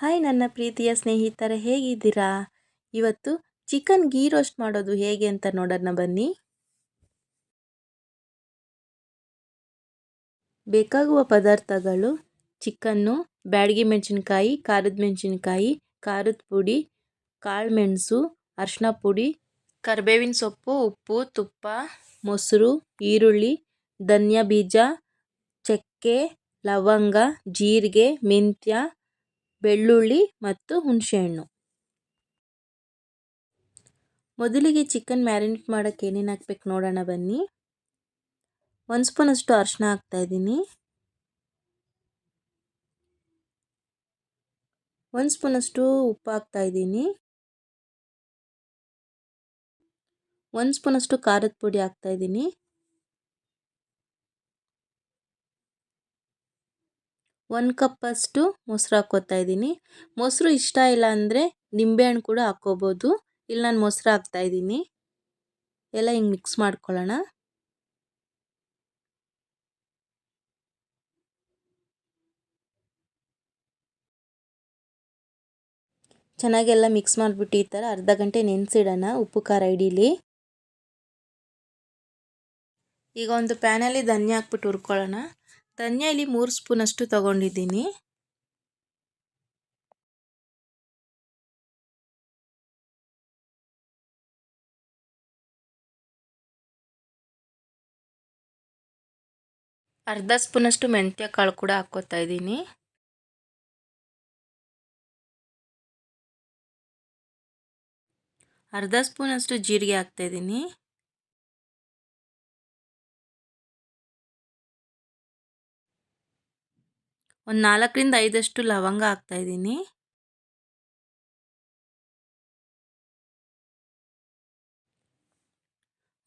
Hi ನನ್ನ ಪ್ರೀತಿಯ ಸ್ನೇಹಿತರೆ, ಹೇಗಿದ್ದೀರಾ? ಇವತ್ತು ಚಿಕನ್ ಗೀ ರೋಸ್ಟ್ ಮಾಡೋದು ಹೇಗೆ ಅಂತ ನೋಡೋಣ ಬನ್ನಿ. ಬೇಕಾಗುವ ಪದಾರ್ಥಗಳು ಚಿಕನ್ನು, ಬ್ಯಾಡಗಿ ಮೆಣಸಿನ್ಕಾಯಿ, ಖಾರದ ಮೆಣಸಿನ್ಕಾಯಿ, ಖಾರದ ಪುಡಿ, ಕಾಳು ಮೆಣಸು ಅರಿಶಿನ ಪುಡಿ, ಕರಿಬೇವಿನ ಸೊಪ್ಪು, ಉಪ್ಪು, ತುಪ್ಪ, ಮೊಸರು, ಈರುಳ್ಳಿ ಧನಿಯಾ ಬೀಜ ಚಕ್ಕೆ, ಲವಂಗ, ಜೀರಿಗೆ, ಮೆಂತ್ಯ ಬೆಳ್ಳುಳ್ಳಿ ಮತ್ತು ಹುಣಸೆಹಣ್ಣು. ಮೊದಲಿಗೆ ಚಿಕನ್ ಮ್ಯಾರಿನೇಟ್ ಮಾಡೋಕ್ಕೆ ಏನೇನು ಹಾಕ್ಬೇಕು ನೋಡೋಣ ಬನ್ನಿ. ಒಂದು ಸ್ಪೂನಷ್ಟು ಅರಿಶಿನ ಹಾಕ್ತಾಯಿದ್ದೀನಿ ಒಂದು ಸ್ಪೂನಷ್ಟು ಉಪ್ಪು ಹಾಕ್ತಾಯಿದ್ದೀನಿ ಒಂದು ಸ್ಪೂನಷ್ಟು ಖಾರದ ಪುಡಿ ಹಾಕ್ತಾಯಿದ್ದೀನಿ ಒಂದು ಕಪ್ಪಷ್ಟು ಮೊಸರು ಹಾಕ್ಕೋತಾ ಇದ್ದೀನಿ. ಮೊಸರು ಇಷ್ಟ ಇಲ್ಲ ಅಂದರೆ ನಿಂಬೆಹಣ್ಣು ಕೂಡ ಹಾಕ್ಕೋಬೋದು. ಇಲ್ಲಿ ನಾನು ಮೊಸರು ಹಾಕ್ತಾಯಿದ್ದೀನಿ ಎಲ್ಲ ಹಿಂಗೆ ಮಿಕ್ಸ್ ಮಾಡ್ಕೊಳ್ಳೋಣ. ಚೆನ್ನಾಗೆಲ್ಲ ಮಿಕ್ಸ್ ಮಾಡಿಬಿಟ್ಟು ಈ ಥರ ಅರ್ಧ ಗಂಟೆ ನೆನೆಸಿಡೋಣ ಉಪ್ಪು ಖಾರ ಇಡೀಲಿ. ಈಗ ಒಂದು ಪ್ಯಾನಲ್ಲಿ ಧನ್ಯ ಹಾಕ್ಬಿಟ್ಟು ಹುರ್ಕೊಳ್ಳೋಣ. ಧನ್ಯ ಇಲ್ಲಿ ಮೂರು ಸ್ಪೂನಷ್ಟು ತೊಗೊಂಡಿದ್ದೀನಿ. ಅರ್ಧ ಸ್ಪೂನಷ್ಟು ಮೆಂತ್ಯ ಕಾಳು ಕೂಡ ಹಾಕ್ಕೋತಾ ಇದ್ದೀನಿ. ಅರ್ಧ ಸ್ಪೂನಷ್ಟು ಜೀರಿಗೆ ಹಾಕ್ತಾಯಿದ್ದೀನಿ ಒಂದು ನಾಲ್ಕರಿಂದ ಐದಷ್ಟು ಲವಂಗ ಹಾಕ್ತಾಯಿದ್ದೀನಿ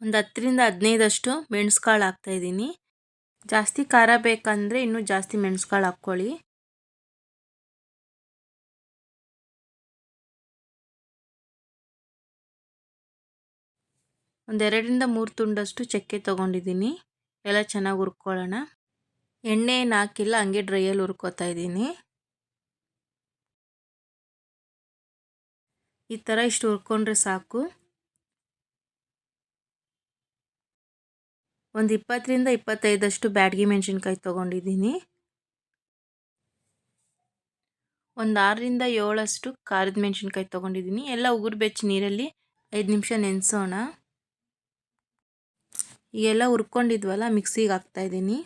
ಒಂದು ಹತ್ತರಿಂದ ಹದಿನೈದಷ್ಟು ಮೆಣಸ್ಕಾಳು ಹಾಕ್ತಾಯಿದ್ದೀನಿ ಜಾಸ್ತಿ ಖಾರ ಬೇಕಂದರೆ ಇನ್ನೂ ಜಾಸ್ತಿ ಮೆಣಸು ಕಾಳು ಹಾಕ್ಕೊಳ್ಳಿ ಒಂದೆರಡರಿಂದ ಮೂರು ತುಂಡಷ್ಟು ಚಕ್ಕೆ ತೊಗೊಂಡಿದ್ದೀನಿ. ಎಲ್ಲ ಚೆನ್ನಾಗಿ ಹುರ್ಕೊಳ್ಳೋಣ. ಎಣ್ಣೆ ಏನು ಹಾಕಿಲ್ಲ ಹಂಗೆ ಡ್ರೈಯಲ್ಲಿ ಹುರ್ಕೋತಾ ಇದ್ದೀನಿ. ಈ ಥರ ಇಷ್ಟು ಹುರ್ಕೊಂಡ್ರೆ ಸಾಕು. ಒಂದು ಇಪ್ಪತ್ತರಿಂದ ಇಪ್ಪತ್ತೈದಷ್ಟು ಬ್ಯಾಡಗಿ ಮೆಣಸಿನ್ಕಾಯಿ ತೊಗೊಂಡಿದ್ದೀನಿ. ಒಂದು ಆರರಿಂದ ಏಳಷ್ಟು ಖಾರದ ಮೆಣಸಿನ್ಕಾಯಿ ತೊಗೊಂಡಿದ್ದೀನಿ. ಎಲ್ಲ ಉಗುರು ಬೆಚ್ಚಿ ನೀರಲ್ಲಿ ಐದು ನಿಮಿಷ ನೆನೆಸೋಣ. ಈಗೆಲ್ಲ ಹುರ್ಕೊಂಡಿದ್ವಲ್ಲ, ಮಿಕ್ಸಿಗೆ ಹಾಕ್ತಾಯಿದ್ದೀನಿ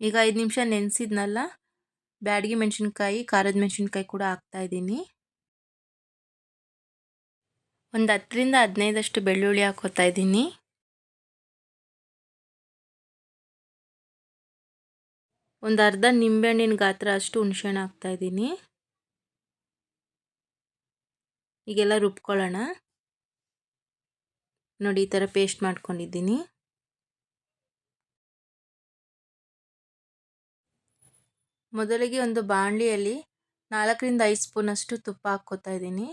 ಈಗ ಐದು ನಿಮಿಷ ನೆನೆಸಿದ್ನಲ್ಲ, ಬ್ಯಾಡಗಿ ಮೆಣಸಿನ್ಕಾಯಿ, ಖಾರದ ಮೆಣಸಿನ್ಕಾಯಿ ಕೂಡ ಹಾಕ್ತಾಯಿದ್ದೀನಿ ಒಂದು ಹತ್ತರಿಂದ ಹದಿನೈದಷ್ಟು ಬೆಳ್ಳುಳ್ಳಿ ಹಾಕೋತಾ ಇದ್ದೀನಿ. ಒಂದು ಅರ್ಧ ನಿಂಬೆಹಣ್ಣಿನ ಗಾತ್ರ ಅಷ್ಟು ಹುಣಸೆಹಣ್ಣು ಹಾಕ್ತಾಯಿದ್ದೀನಿ ಈಗೆಲ್ಲ ರುಬ್ಕೊಳ್ಳೋಣ. ನೋಡಿ ಈ ಥರ ಪೇಸ್ಟ್ ಮಾಡ್ಕೊಂಡಿದ್ದೀನಿ. ಮೊದಲಿಗೆ ಒಂದು ಬಾಣಲಿಯಲ್ಲಿ ನಾಲ್ಕರಿಂದ ಐದು ಸ್ಪೂನಷ್ಟು ತುಪ್ಪ ಹಾಕ್ಕೋತಾ ಇದ್ದೀನಿ.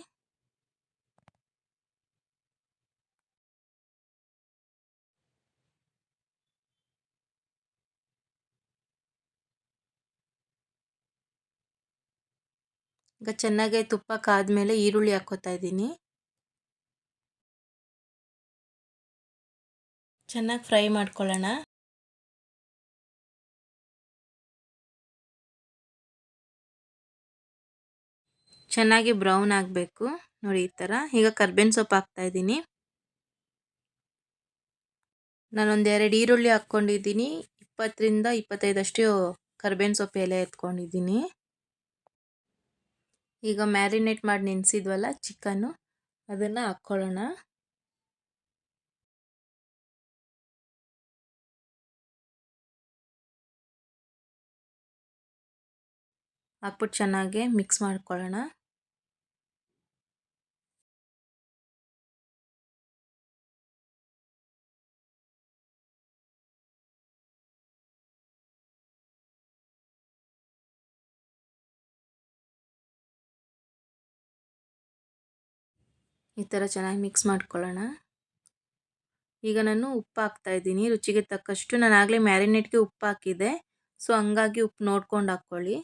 ಈಗ ಚೆನ್ನಾಗಿ ತುಪ್ಪ ಕಾದ್ಮೇಲೆ ಈರುಳ್ಳಿ ಹಾಕ್ಕೋತಾ ಇದ್ದೀನಿ. ಚೆನ್ನಾಗಿ ಫ್ರೈ ಮಾಡ್ಕೊಳ್ಳೋಣ. ಚೆನ್ನಾಗಿ ಬ್ರೌನ್ ಆಗಬೇಕು. ನೋಡಿ, ಈ ಥರ. ಈಗ ಕರ್ಬೇವಿನ ಸೊಪ್ಪು ಹಾಕ್ತಾ ಇದ್ದೀನಿ. ನಾನೊಂದು ಎರಡು ಈರುಳ್ಳಿ ಹಾಕ್ಕೊಂಡಿದ್ದೀನಿ. ಇಪ್ಪತ್ತರಿಂದ ಇಪ್ಪತ್ತೈದಷ್ಟು ಕರ್ಬೇವಿನ ಸೊಪ್ಪು ಎಲೆ ಎತ್ಕೊಂಡಿದ್ದೀನಿ. ಈಗ ಮ್ಯಾರಿನೇಟ್ ಮಾಡಿ ನೆನೆಸಿದ್ವಲ್ಲ, ಚಿಕನ್ನು, ಅದನ್ನು ಹಾಕ್ಕೊಳ್ಳೋಣ. ಹಾಕ್ಬಿಟ್ಟು ಚೆನ್ನಾಗಿ ಮಿಕ್ಸ್ ಮಾಡ್ಕೊಳ್ಳೋಣ. ಈ ಥರ ಚೆನ್ನಾಗಿ ಮಿಕ್ಸ್ ಮಾಡ್ಕೊಳ್ಳೋಣ. ಈಗ ನಾನು ಉಪ್ಪು ಹಾಕ್ತಾ ಇದ್ದೀನಿ. ರುಚಿಗೆ ತಕ್ಕಷ್ಟು ನಾನು ಆಗಲೇ ಮ್ಯಾರಿನೇಟ್ಗೆ ಉಪ್ಪು ಹಾಕಿದ್ದೆ. ಸೊ, ಹಂಗಾಗಿ ಉಪ್ಪು ನೋಡ್ಕೊಂಡು ಹಾಕ್ಕೊಳ್ಳಿ.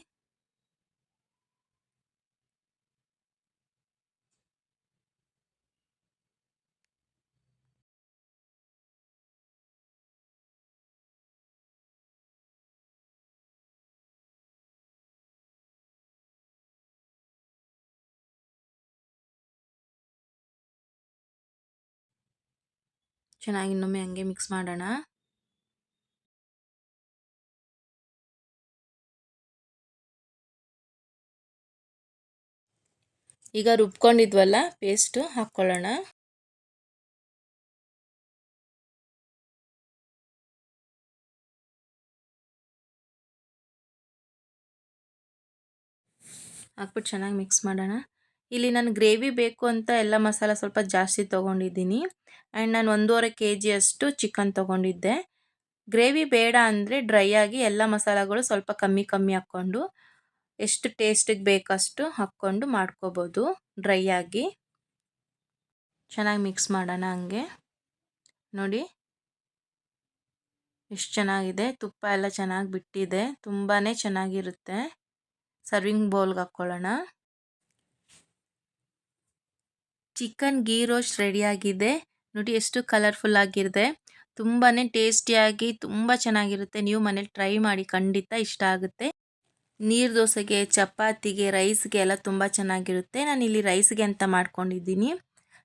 ಚೆನ್ನಾಗಿ ಇನ್ನೊಮ್ಮೆ ಹಂಗೆ ಮಿಕ್ಸ್ ಮಾಡೋಣ. ಈಗ ರುಬ್ಕೊಂಡಿದ್ವಲ್ಲ ಪೇಸ್ಟು ಹಾಕ್ಕೊಳ್ಳೋಣ. ಹಾಕ್ಬಿಟ್ಟು ಚೆನ್ನಾಗಿ ಮಿಕ್ಸ್ ಮಾಡೋಣ. ಇಲ್ಲಿ ನಾನು ಗ್ರೇವಿ ಬೇಕು ಅಂತ ಎಲ್ಲ ಮಸಾಲ ಸ್ವಲ್ಪ ಜಾಸ್ತಿ ತೊಗೊಂಡಿದ್ದೀನಿ. ಆ್ಯಂಡ್ ನಾನು ಒಂದೂವರೆ ಕೆ ಜಿಯಷ್ಟು ಚಿಕನ್ ತೊಗೊಂಡಿದ್ದೆ. ಗ್ರೇವಿ ಬೇಡ ಅಂದರೆ ಡ್ರೈ ಆಗಿ ಎಲ್ಲ ಮಸಾಲಗಳು ಸ್ವಲ್ಪ ಕಮ್ಮಿ ಕಮ್ಮಿ ಹಾಕ್ಕೊಂಡು, ಎಷ್ಟು ಟೇಸ್ಟಿಗೆ ಬೇಕಷ್ಟು ಹಾಕ್ಕೊಂಡು ಮಾಡ್ಕೋಬೋದು ಡ್ರೈ ಆಗಿ. ಚೆನ್ನಾಗಿ ಮಿಕ್ಸ್ ಮಾಡೋಣ ಹಂಗೆ. ನೋಡಿ. ಎಷ್ಟು ಚೆನ್ನಾಗಿದೆ. ತುಪ್ಪ ಎಲ್ಲ ಚೆನ್ನಾಗಿ ಬಿಟ್ಟಿದೆ. ತುಂಬಾ ಚೆನ್ನಾಗಿರುತ್ತೆ. ಸರ್ವಿಂಗ್ ಬೌಲ್ಗೆ ಹಾಕ್ಕೊಳ್ಳೋಣ. ಚಿಕನ್ ಗೀ ರೋಸ್ಟ್ ರೆಡಿಯಾಗಿದೆ. ನೋಡಿ ಎಷ್ಟು ಕಲರ್ಫುಲ್ ಆಗಿರುತ್ತೆ. ತುಂಬಾ ಟೇಸ್ಟಿಯಾಗಿ ತುಂಬ ಚೆನ್ನಾಗಿರುತ್ತೆ. ನೀವು ಮನೇಲಿ ಟ್ರೈ ಮಾಡಿ, ಖಂಡಿತ ಇಷ್ಟ ಆಗುತ್ತೆ. ನೀರು ದೋಸೆಗೆ, ಚಪಾತಿಗೆ ರೈಸ್ಗೆ ಎಲ್ಲ ತುಂಬ ಚೆನ್ನಾಗಿರುತ್ತೆ. ನಾನು ಇಲ್ಲಿ ರೈಸ್ಗೆ ಅಂತ ಮಾಡ್ಕೊಂಡಿದ್ದೀನಿ.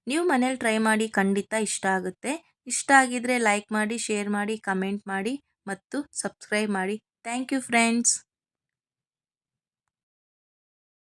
ನೀವು ಮನೇಲಿ ಟ್ರೈ ಮಾಡಿ, ಖಂಡಿತ ಇಷ್ಟ ಆಗುತ್ತೆ. ಇಷ್ಟ ಆಗಿದ್ರೆ ಲೈಕ್ ಮಾಡಿ ಶೇರ್ ಮಾಡಿ ಕಮೆಂಟ್ ಮಾಡಿ ಮತ್ತು ಸಬ್ಸ್ಕ್ರೈಬ್ ಮಾಡಿ. Thank you friends